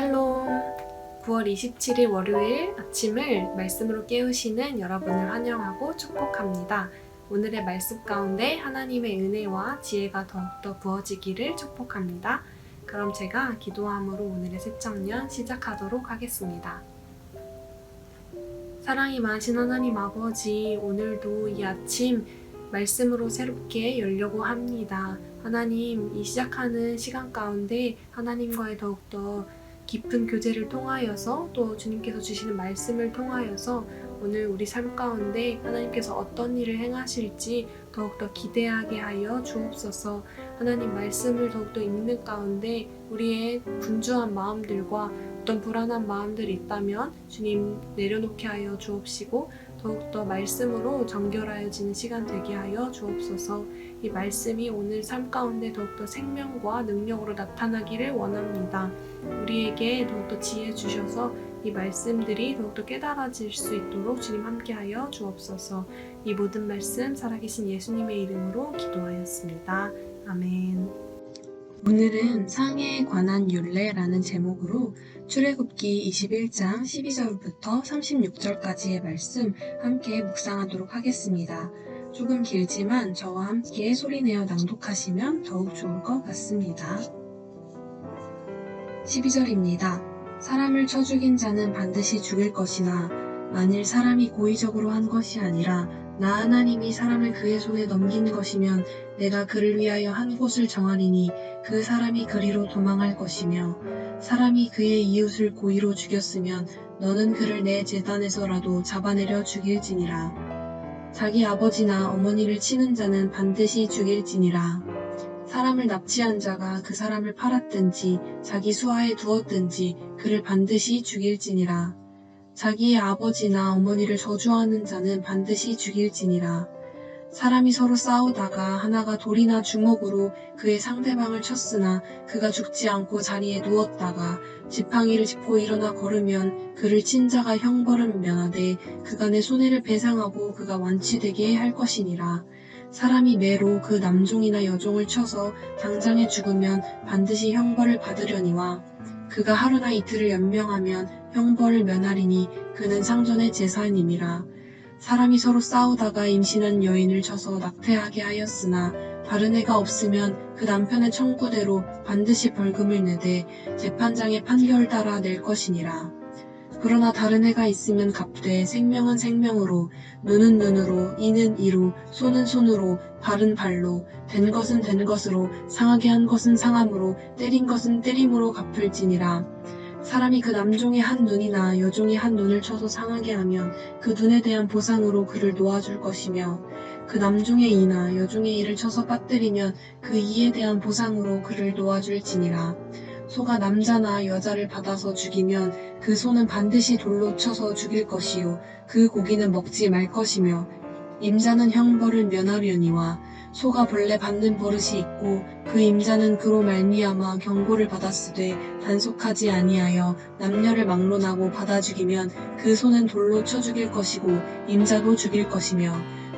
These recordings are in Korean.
샬롬! 9월 27일 월요일 아침을 말씀으로 깨우시는 여러분을 환영하고 축복합니다. 오늘의 말씀 가운데 하나님의 은혜와 지혜가 더욱더 부어지기를 축복합니다. 그럼 제가 기도함으로 오늘의 새청년 시작하도록 하겠습니다. 사랑이 많으신 하나님 아버지, 오늘도 이 아침 말씀으로 새롭게 열려고 합니다. 하나님, 이 시작하는 시간 가운데 하나님과의 더욱더 깊은 교제를 통하여서 또 주님께서 주시는 말씀을 통하여서 오늘 우리 삶 가운데 하나님께서 어떤 일을 행하실지 더욱더 기대하게 하여 주옵소서. 하나님 말씀을 더욱더 읽는 가운데 우리의 분주한 마음들과 어떤 불안한 마음들이 있다면 주님 내려놓게 하여 주옵시고 더욱더 말씀으로 정결하여지는 시간 되게 하여 주옵소서 이 말씀이 오늘 삶 가운데 더욱더 생명과 능력으로 나타나기를 원합니다. 우리에게 더욱더 지혜 주셔서 이 말씀들이 더욱더 깨달아질 수 있도록 주님 함께하여 주옵소서 이 모든 말씀 살아계신 예수님의 이름으로 기도하였습니다. 아멘. 오늘은 상해에 관한 윤례라는 제목으로 출애굽기 21장 12절부터 36절까지의 말씀 함께 묵상하도록 하겠습니다. 조금 길지만 저와 함께 소리내어 낭독하시면 더욱 좋을 것 같습니다. 12절입니다. 사람을 쳐 죽인 자는 반드시 죽일 것이나 만일 사람이 고의적으로 한 것이 아니라 나 하나님이 사람을 그의 손에 넘긴 것이면 내가 그를 위하여 한 곳을 정하리니 그 사람이 그리로 도망할 것이며 사람이 그의 이웃을 고의로 죽였으면 너는 그를 내 재단에서라도 잡아내려 죽일지니라 자기 아버지나 어머니를 치는 자는 반드시 죽일지니라 사람을 납치한 자가 그 사람을 팔았든지 자기 수하에 두었든지 그를 반드시 죽일지니라 자기의 아버지나 어머니를 저주하는 자는 반드시 죽일지니라. 사람이 서로 싸우다가 하나가 돌이나 주먹으로 그의 상대방을 쳤으나 그가 죽지 않고 자리에 누웠다가 지팡이를 짚고 일어나 걸으면 그를 친 자가 형벌을 면하되 내 손해를 배상하고 그가 완치되게 할 것이니라. 사람이 매로 그 남종이나 여종을 쳐서 당장에 죽으면 반드시 형벌을 받으려니와 그가 하루나 이틀을 연명하면 형벌을 면하리니 그는 상전의 제사님이라. 사람이 서로 싸우다가 임신한 여인을 쳐서 낙태하게 하였으나 다른 애가 없으면 그 남편의 청구대로 반드시 벌금을 내되 재판장의 판결 따라 낼 것이니라. 그러나 다른 애가 있으면 갚되 생명은 생명으로 눈은 눈으로 이는 이로 손은 손으로 발은 발로 된 것은 된 것으로 상하게 한 것은 상함으로 때린 것은 때림으로 갚을지니라 사람이 그 남종의 한 눈이나 여종의 한 눈을 쳐서 상하게 하면 그 눈에 대한 보상으로 그를 놓아줄 것이며 그 남종의 이나 여종의 이를 쳐서 빠뜨리면 그 이에 대한 보상으로 그를 놓아줄지니라. 소가 남자나 여자를 받아서 죽이면 그 소는 반드시 돌로 쳐서 죽일 것이요. 그 고기는 먹지 말 것이며 임자는 형벌을 면하려니와 소가 본래 받는 버릇이 있고 그 임자는 그로 말미암아 경고를 받았으되 단속하지 아니하여 남녀를 막론하고 받아 죽이면 그 소는 돌로 쳐 죽일 것이고 임자도 죽일 것이며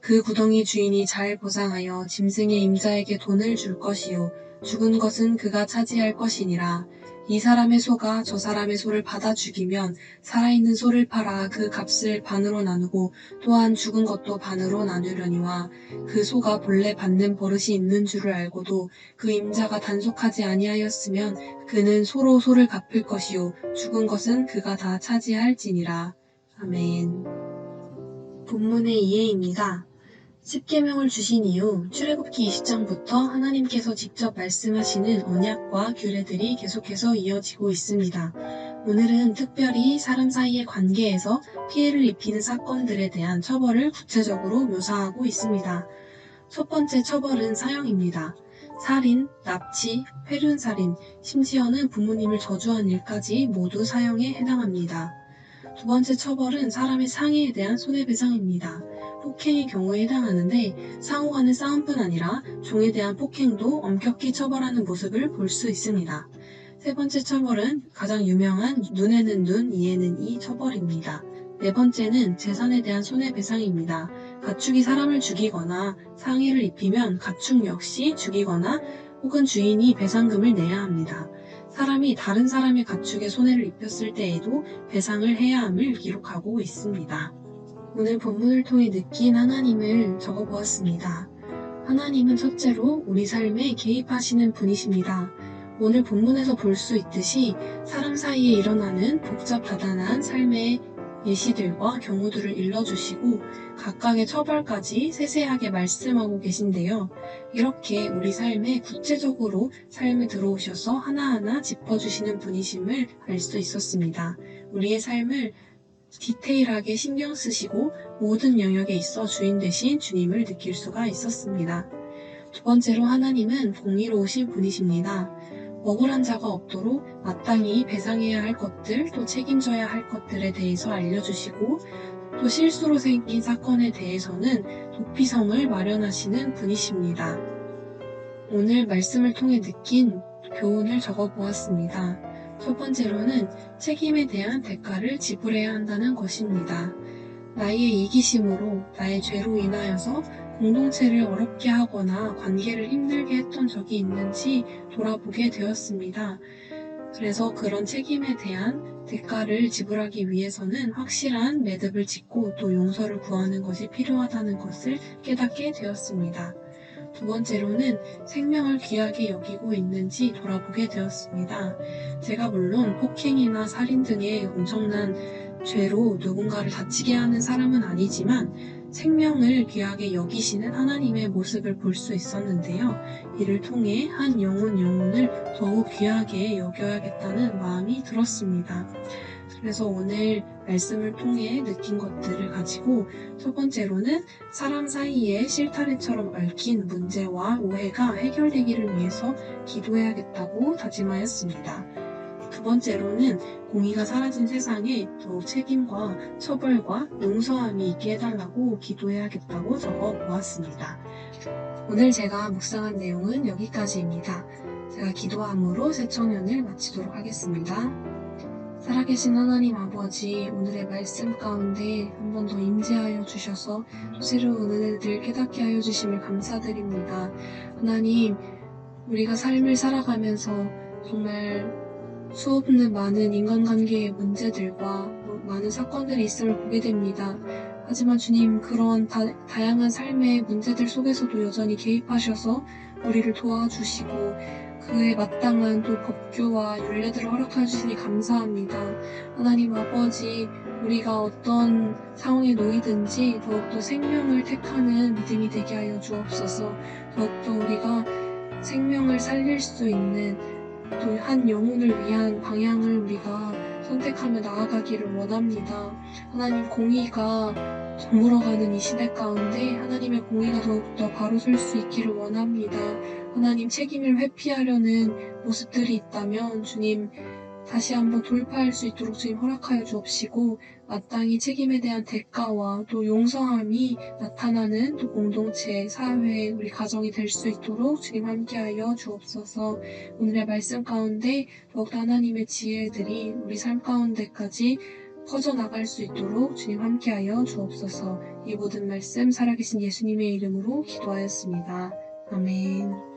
그 구덩이 주인이 잘 보상하여 짐승의 임자에게 돈을 줄 것이요. 죽은 것은 그가 차지할 것이니라. 이 사람의 소가 저 사람의 소를 받아 죽이면 살아있는 소를 팔아 그 값을 반으로 나누고 또한 죽은 것도 반으로 나누려니와 그 소가 본래 받는 버릇이 있는 줄을 알고도 그 임자가 단속하지 아니하였으면 그는 소로 소를 갚을 것이요. 죽은 것은 그가 다 차지할지니라. 아멘 본문의 이해입니다. 십계명을 주신 이후 출애굽기 20장부터 하나님께서 직접 말씀하시는 언약과 규례들이 계속해서 이어지고 있습니다. 오늘은 특별히 사람 사이의 관계에서 피해를 입히는 사건들에 대한 처벌을 구체적으로 묘사하고 있습니다. 첫 번째 처벌은 사형입니다. 살인, 납치, 회륜살인, 심지어는 부모님을 저주한 일까지 모두 사형에 해당합니다. 두 번째 처벌은 사람의 상해에 대한 손해배상입니다. 폭행의 경우에 해당하는데 상호 간의 싸움뿐 아니라 종에 대한 폭행도 엄격히 처벌하는 모습을 볼 수 있습니다. 세 번째 처벌은 가장 유명한 눈에는 눈, 이에는 이 처벌입니다. 네 번째는 재산에 대한 손해배상입니다. 가축이 사람을 죽이거나 상해를 입히면 가축 역시 죽이거나 혹은 주인이 배상금을 내야 합니다. 사람이 다른 사람의 가축에 손해를 입혔을 때에도 배상을 해야 함을 기록하고 있습니다. 오늘 본문을 통해 느낀 하나님을 적어보았습니다. 하나님은 첫째로 우리 삶에 개입하시는 분이십니다. 오늘 본문에서 볼 수 있듯이 사람 사이에 일어나는 복잡다단한 삶의 예시들과 경우들을 일러주시고 각각의 처벌까지 세세하게 말씀하고 계신데요. 이렇게 우리 삶에 구체적으로 삶에 들어오셔서 하나하나 짚어주시는 분이심을 알 수 있었습니다. 우리의 삶을 디테일하게 신경 쓰시고 모든 영역에 있어 주인 되신 주님을 느낄 수가 있었습니다. 두 번째로 하나님은 공의로우신 분이십니다. 억울한 자가 없도록 마땅히 배상해야 할 것들 또 책임져야 할 것들에 대해서 알려주시고 또 실수로 생긴 사건에 대해서는 도피성을 마련하시는 분이십니다. 오늘 말씀을 통해 느낀 교훈을 적어보았습니다. 첫 번째로는 책임에 대한 대가를 지불해야 한다는 것입니다. 나의 이기심으로 나의 죄로 인하여서 공동체를 어렵게 하거나 관계를 힘들게 했던 적이 있는지 돌아보게 되었습니다. 그래서 그런 책임에 대한 대가를 지불하기 위해서는 확실한 매듭을 짓고 또 용서를 구하는 것이 필요하다는 것을 깨닫게 되었습니다. 두 번째로는 생명을 귀하게 여기고 있는지 돌아보게 되었습니다. 제가 물론 폭행이나 살인 등의 엄청난 죄로 누군가를 다치게 하는 사람은 아니지만 생명을 귀하게 여기시는 하나님의 모습을 볼 수 있었는데요. 이를 통해 한 영혼 영혼을 더욱 귀하게 여겨야겠다는 마음이 들었습니다. 그래서 오늘 말씀을 통해 느낀 것들을 가지고 첫 번째로는 사람 사이에 실타래처럼 얽힌 문제와 오해가 해결되기를 위해서 기도해야겠다고 다짐하였습니다. 두 번째로는 공의가 사라진 세상에 더욱 책임과 처벌과 용서함이 있게 해달라고 기도해야겠다고 적어 보았습니다. 오늘 제가 묵상한 내용은 여기까지입니다. 제가 기도함으로 새 청년을 마치도록 하겠습니다. 살아계신 하나님 아버지, 오늘의 말씀 가운데 한 번 더 임재하여 주셔서 또 새로운 은혜들 깨닫게 하여 주심을 감사드립니다. 하나님, 우리가 삶을 살아가면서 정말 수없는 많은 인간관계의 문제들과 많은 사건들이 있음을 보게 됩니다. 하지만 주님, 그런 다, 다양한 삶의 문제들 속에서도 여전히 개입하셔서 우리를 도와주시고 그에 마땅한 또 법규와 윤례들을 허락해 주시니 감사합니다. 하나님 아버지, 우리가 어떤 상황에 놓이든지 더욱더 생명을 택하는 믿음이 되게 하여 주옵소서. 더욱더 우리가 생명을 살릴 수 있는 또한 영혼을 위한 방향을 우리가 선택하며 나아가기를 원합니다. 하나님 공의가 저물어가는 이 시대 가운데 하나님의 공의가 더욱더 바로 설 수 있기를 원합니다. 하나님 책임을 회피하려는 모습들이 있다면 주님 다시 한번 돌파할 수 있도록 주님 허락하여 주옵시고 마땅히 책임에 대한 대가와 또 용서함이 나타나는 또 공동체, 사회, 우리 가정이 될 수 있도록 주님 함께하여 주옵소서. 오늘의 말씀 가운데 더욱더 하나님의 지혜들이 우리 삶 가운데까지 퍼져나갈 수 있도록 주님 함께하여 주옵소서. 이 모든 말씀 살아계신 예수님의 이름으로 기도하였습니다. 아멘